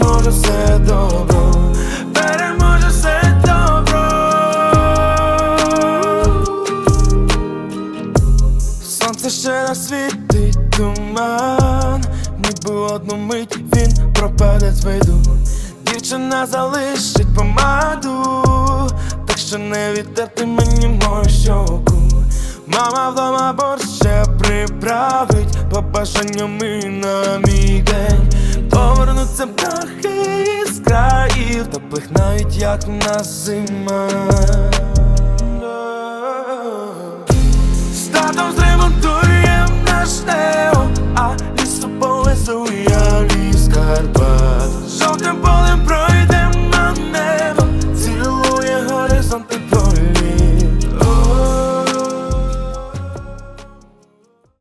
переможе все добро, переможе все добро. Сонце ще насвітить туман, ніби одну мить він пропаде з виду. Дівчина залишить помаду, так що не віддати мені мою щоку. Мама вдома борщ ще приправить побажаннями на мій із країв, та пихнають, як на зима.